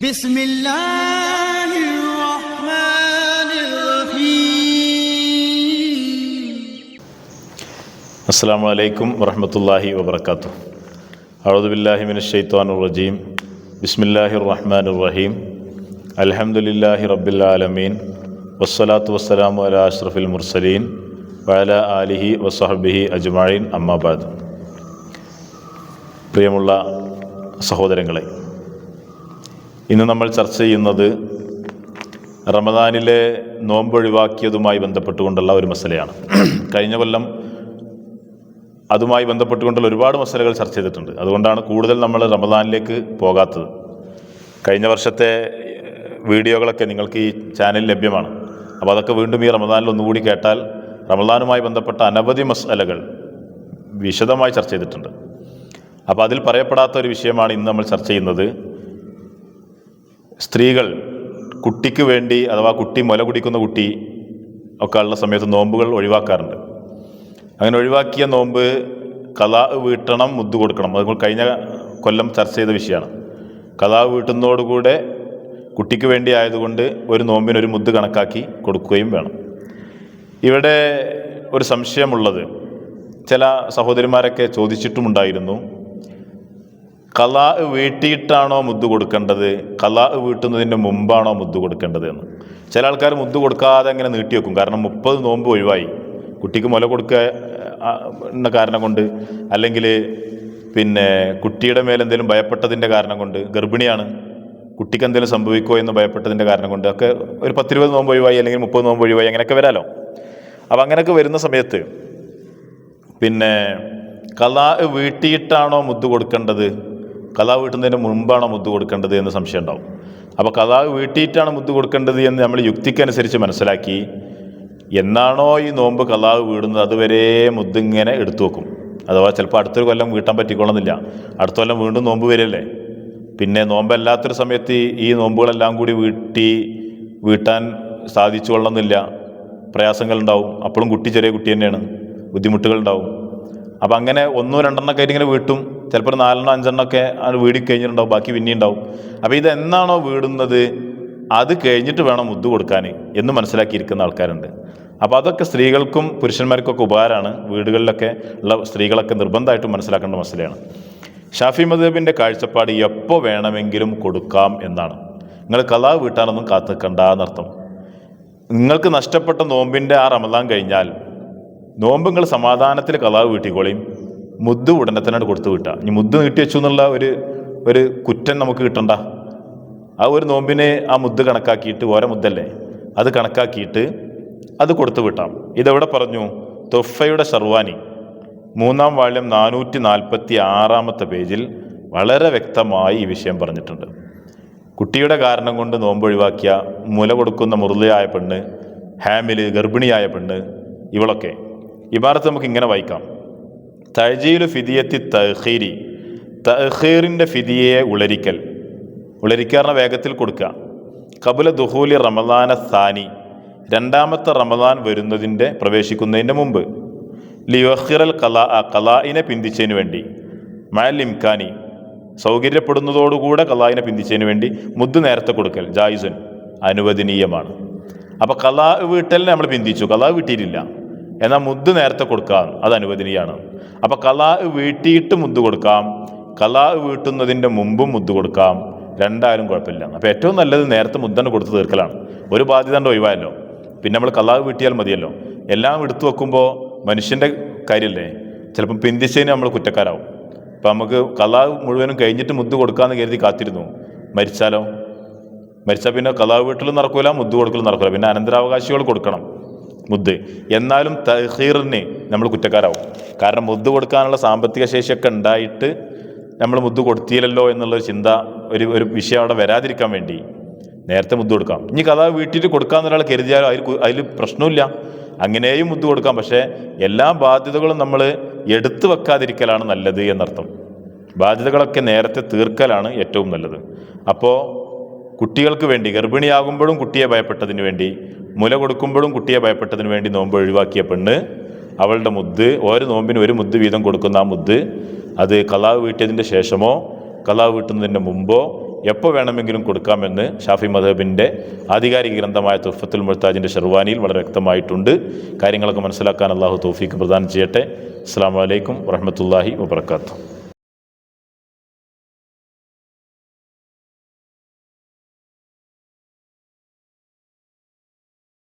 بسم الله الرحمن الرحيم അസ്സാം വലൈക്കും വറഹമത്തല്ലാഹി വബർക്കാത്തു അഴുദുബില്ലാഹി മിന ഷെയ്ത്താൻ റജീം ബിസ്മില്ലാഹി റഹ്മാൻ റഹീം അൽഹംദുലില്ലാഹി റബ്ബിൽ ആലമീൻ വസ്സലാത്തു വസ്സലാമു അല അഷ്റഫിൽ മുർസലീൻ വഅല ആലിഹി വസഹബിഹി അജ്മഈൻ അമ്മാബാദ് പ്രിയമുള്ള സഹോദരങ്ങളെ ഇന്ന് നമ്മൾ ചർച്ച ചെയ്യുന്നത് റമദാനിലെ നോമ്പ് ഒഴിവാക്കിയതുമായി ബന്ധപ്പെട്ടുകൊണ്ടുള്ള ഒരു മസലയാണ്. കഴിഞ്ഞ കൊല്ലം അതുമായി ബന്ധപ്പെട്ടുകൊണ്ടുള്ള ഒരുപാട് മസലകൾ ചർച്ച ചെയ്തിട്ടുണ്ട്. അതുകൊണ്ടാണ് കൂടുതൽ നമ്മൾ റമദാനിലേക്ക് പോകാത്തത്. കഴിഞ്ഞ വർഷത്തെ വീഡിയോകളൊക്കെ നിങ്ങൾക്ക് ഈ ചാനലിൽ ലഭ്യമാണ്. അപ്പോൾ അതൊക്കെ വീണ്ടും ഈ റമദാനിൽ ഒന്നുകൂടി കേട്ടാൽ റമദാനുമായി ബന്ധപ്പെട്ട അനവധി മസലകൾ വിശദമായി ചർച്ച ചെയ്തിട്ടുണ്ട്. അപ്പോൾ അതിൽ പറയപ്പെടാത്ത ഒരു വിഷയമാണ് ഇന്ന് നമ്മൾ ചർച്ച ചെയ്യുന്നത്. സ്ത്രീകൾ കുട്ടിക്ക് വേണ്ടി അഥവാ കുട്ടി മുല കുടിക്കുന്ന കുട്ടി ഒക്കെ ഉള്ള സമയത്ത് നോമ്പുകൾ ഒഴിവാക്കാറുണ്ട്. അങ്ങനെ ഒഴിവാക്കിയ നോമ്പ് കലാ വീട്ടണം മുദ്ദു കൊടുക്കണം. അത് കഴിഞ്ഞ കൊല്ലം ചർച്ച ചെയ്ത വിഷയമാണ്. കലാ വീട്ടുന്നതോടുകൂടെ കുട്ടിക്ക് വേണ്ടി ആയതുകൊണ്ട് ഒരു നോമ്പിനൊരു മുദ്ദ് കണക്കാക്കി കൊടുക്കുകയും വേണം. ഇവിടെ ഒരു സംശയമുള്ളത്. ചില സഹോദരിമാരൊക്കെ ചോദിച്ചിട്ടുമുണ്ടായിരുന്നു കലാ വീട്ടിയിട്ടാണോ മുദ്ദ് കൊടുക്കേണ്ടത്? കലാ വീട്ടുന്നതിന്റെ മുമ്പാണോ മുദ്ദ് കൊടുക്കേണ്ടത് എന്ന്. ചില ആൾക്കാർ മുദ്ദ് കൊടുക്കാതെ അങ്ങനെ നീട്ടി വെക്കും. കാരണം മുപ്പത് നോമ്പ് ഒഴിവായി. കുട്ടിക്ക് മുല കൊടുക്കുക എന്ന കാരണം കൊണ്ട്. അല്ലെങ്കിൽ പിന്നെ കുട്ടിയുടെ മേൽ എന്തെങ്കിലും ഭയപ്പെട്ടതിന്റെ കാരണം കൊണ്ട്. ഗർഭിണിയാണ്. കുട്ടിക്ക് എന്തെങ്കിലും സംഭവിക്കുമോ എന്ന് ഭയപ്പെട്ടതിന്റെ കാരണം കൊണ്ട്. ഒക്കെ ഒരു പത്തിരുപത് നോമ്പ് ഒഴിവായി അല്ലെങ്കിൽ മുപ്പത് നോമ്പ് ഒഴിവായി അങ്ങനെയൊക്കെ വരാലോ. അപ്പം അങ്ങനെയൊക്കെ വരുന്ന സമയത്ത് പിന്നെ കലാ വീട്ടിയിട്ടാണോ മുദ്ദ് കൊടുക്കേണ്ടത്? കലാ വീട്ടുന്നതിന് മുമ്പാണോ മുത്ത് കൊടുക്കേണ്ടത് എന്ന് സംശയം ഉണ്ടാവും. അപ്പോൾ കഥാവ് വീട്ടിയിട്ടാണ് മുത്ത് കൊടുക്കേണ്ടത് എന്ന് നമ്മൾ യുക്തിക്കനുസരിച്ച് മനസ്സിലാക്കി എന്നാണോ ഈ നോമ്പ് കലാവ് വീടുന്നത് അതുവരെ മുത്തിങ്ങനെ എടുത്തു വെക്കും. അഥവാ ചിലപ്പോൾ അടുത്തൊരു കൊല്ലം വീട്ടാൻ പറ്റിക്കൊള്ളുന്നില്ല അടുത്ത കൊല്ലം വീണ്ടും നോമ്പ് വരില്ലേ പിന്നെ നോമ്പല്ലാത്തൊരു സമയത്ത് ഈ- നോമ്പുകളെല്ലാം കൂടി വീട്ടി വീട്ടാൻ സാധിച്ചു കൊള്ളുന്നില്ല പ്രയാസങ്ങളുണ്ടാവും. അപ്പോഴും കുട്ടി ചെറിയ കുട്ടി തന്നെയാണ്. ബുദ്ധിമുട്ടുകളുണ്ടാവും. അപ്പം അങ്ങനെ ഒന്നോ രണ്ടെണ്ണമൊക്കെ ആയിട്ട് ഇങ്ങനെ വീട്ടും. ചിലപ്പോൾ ഒരു നാലെണ്ണം അഞ്ചെണ്ണമൊക്കെ അത് വീടി കഴിഞ്ഞിട്ടുണ്ടാവും ബാക്കി പിന്നെ ഉണ്ടാവും. അപ്പോൾ ഇതെന്നാണോ വീടുന്നത്? അത് കഴിഞ്ഞിട്ട് വേണം മുദ്ദ് കൊടുക്കാൻ എന്ന് മനസ്സിലാക്കിയിരിക്കുന്ന ആൾക്കാരുണ്ട്. അപ്പോൾ അതൊക്കെ സ്ത്രീകൾക്കും പുരുഷന്മാർക്കൊക്കെ ഉപകാരമാണ്. വീടുകളിലൊക്കെ ഉള്ള സ്ത്രീകളൊക്കെ നിർബന്ധമായിട്ടും മനസ്സിലാക്കേണ്ട മസലയാണ് ഷാഫി മദേബിന്റെ കാഴ്ചപ്പാട് എപ്പോൾ വേണമെങ്കിലും കൊടുക്കാം എന്നാണ്. നിങ്ങൾ കലാ വീട്ടാനൊന്നും കാത്തു നിൽക്കണ്ട എന്നർത്ഥം. നിങ്ങൾക്ക് നഷ്ടപ്പെട്ട നോമ്പിന്റെ ആ റമദാൻ കഴിഞ്ഞാൽ നോമ്പ് നിങ്ങൾ സമാധാനത്തിൽ കലാവ് വീട്ടിക്കോളിയും മുദ്ദ് ഉടനെ തന്നെ കൊടുത്തു വിട്ടുക ഇനി മുദ്ദ് നീട്ടി വെച്ചു എന്നുള്ള ഒരു ഒരു കുറ്റം നമുക്ക് കിട്ടണ്ട. ആ ഒരു നോമ്പിനെ ആ മുദ്ദ് കണക്കാക്കിയിട്ട് ഓരോ മുദ്ദല്ലേ അത് കണക്കാക്കിയിട്ട് അത് കൊടുത്തു വിട്ടാം. ഇതെവിടെ പറഞ്ഞു? തൊഫയുടെ ഷർവാനി മൂന്നാം വാള്യം നാനൂറ്റി നാൽപ്പത്തി ആറാമത്തെ പേജിൽ വളരെ വ്യക്തമായി ഈ വിഷയം പറഞ്ഞിട്ടുണ്ട്. കുട്ടിയുടെ കാരണം കൊണ്ട് നോമ്പ് ഒഴിവാക്കിയ മുല കൊടുക്കുന്ന മുറുതയായ പെണ്ണ് ഹാമിൽ ഗർഭിണിയായ പെണ്ണ് ഇവളൊക്കെ. ഇബാറത്ത് നമുക്ക് ഇങ്ങനെ വായിക്കാം. തഴജീലു ഫിദിയത്തി തഹീരി തഹീറിന്റെ ഫിദിയെ ഉളരിക്കൽ. ഉളരിക്കാറിന് വേഗത്തിൽ കൊടുക്കുക. കബുല ദുഹൂലി റമദാന സാനി. രണ്ടാമത്തെ റമദാൻ വരുന്നതിന്റെ പ്രവേശിക്കുന്നതിന്റെ മുമ്പ്. ലിയഹിറൽ കലാ കലായിനെ പിന്തിച്ചതിന് വേണ്ടി. മയൽ ഇംഖാനി സൗകര്യപ്പെടുന്നതോടുകൂടെ കലായിനെ പിന്തിച്ചതിന് വേണ്ടി മുദ്ദ് നേരത്തെ കൊടുക്കൽ. ജായിസുൻ. അനുവദനീയമാണ്. അപ്പോൾ കലാ വീട്ടലിനെ നമ്മൾ പിന്തിച്ചു. കലാ വീട്ടിയിട്ടില്ല. എന്നാൽ മുദ്ദ് നേരത്തെ കൊടുക്കാം. അത് അനുവദനീയാണ്. അപ്പോൾ കലാ വീട്ടിയിട്ട് മുദ്ദ് കൊടുക്കാം. കലാ വീട്ടുന്നതിന്റെ മുമ്പും മുദ്ദ് കൊടുക്കാം. രണ്ടായാലും കുഴപ്പമില്ല. അപ്പോൾ ഏറ്റവും നല്ലത് നേരത്തെ മുദ്ദണ്ട് കൊടുത്ത് തീർക്കലാണ്. ഒരു ബാധ്യത ഒഴിവായല്ലോ. പിന്നെ നമ്മൾ കലാ വീട്ടിയാൽ മതിയല്ലോ. എല്ലാം എടുത്തു വെക്കുമ്പോൾ മനുഷ്യന്റെ കാര്യമല്ലേ ചിലപ്പം പിന്തിച്ചതിന് നമ്മൾ കുറ്റക്കാരാവും. അപ്പം നമുക്ക് കലാ മുഴുവനും കഴിഞ്ഞിട്ട് മുദ്ദ് കൊടുക്കാമെന്ന് കരുതി കാത്തിരുന്നു. മരിച്ചാലോ? മരിച്ചാൽ പിന്നെ കലാ വീട്ടിലും നടക്കൂല മുദ്ദ് കൊടുക്കലും നടക്കൂല. പിന്നെ അനന്തരാവകാശികൾ കൊടുക്കണം. മുദ്ദ് എന്നാലും തഹീറിന് നമ്മൾ കുറ്റക്കാരാവും. കാരണം മുദ്ദ് കൊടുക്കാനുള്ള സാമ്പത്തിക ശേഷിയൊക്കെ ഉണ്ടായിട്ട് നമ്മൾ മുദ്ദ് കൊടുത്തില്ലല്ലോ എന്നുള്ളൊരു ചിന്ത ഒരു ഒരു വിഷയം അവിടെ വരാതിരിക്കാൻ വേണ്ടി നേരത്തെ മുദ്ദ് കൊടുക്കാം. ഇനി കഥ വീട്ടിൽ കൊടുക്കാൻ ഒരാൾ കരുതിയാലും അതിൽ അതിൽ പ്രശ്നമില്ല അങ്ങനെയും മുദ്ദ് കൊടുക്കാം. പക്ഷേ എല്ലാ ബാധ്യതകളും നമ്മൾ എടുത്തു വെക്കാതിരിക്കലാണ് നല്ലത് എന്നർത്ഥം. ബാധ്യതകളൊക്കെ നേരത്തെ തീർക്കലാണ് ഏറ്റവും നല്ലത്. അപ്പോൾ കുട്ടികൾക്ക് വേണ്ടി ഗർഭിണിയാകുമ്പോഴും കുട്ടിയെ ഭയപ്പെട്ടതിന് വേണ്ടി മുല കൊടുക്കുമ്പോഴും കുട്ടിയെ ഭയപ്പെട്ടതിന് വേണ്ടി നോമ്പ് ഒഴിവാക്കിയ പെണ്ണ് അവളുടെ മുദ്ദ് ഓരോ നോമ്പിന് ഒരു മുദ്ദ് വീതം കൊടുക്കുന്ന ആ മുദ്ദ് അത് കലാവ് വീട്ടിയതിന്റെ ശേഷമോ കലാവ് വീട്ടുന്നതിന്റെ മുമ്പോ എപ്പോൾ വേണമെങ്കിലും കൊടുക്കാമെന്ന് ഷാഫി മദബിന്റെ ആധികാരിക ഗ്രന്ഥമായ തുഫത്തുൽ മുർത്താജിന്റെ ഷെർവാനിയിൽ വളരെ വ്യക്തമായിട്ടുണ്ട്. കാര്യങ്ങളൊക്കെ മനസ്സിലാക്കാൻ അള്ളാഹു തൗഫീക്ക് പ്രദാനം ചെയ്യട്ടെ. അസ്സാം വലൈക്കും വറഹമത്തല്ലാഹി വബർക്കാത്തു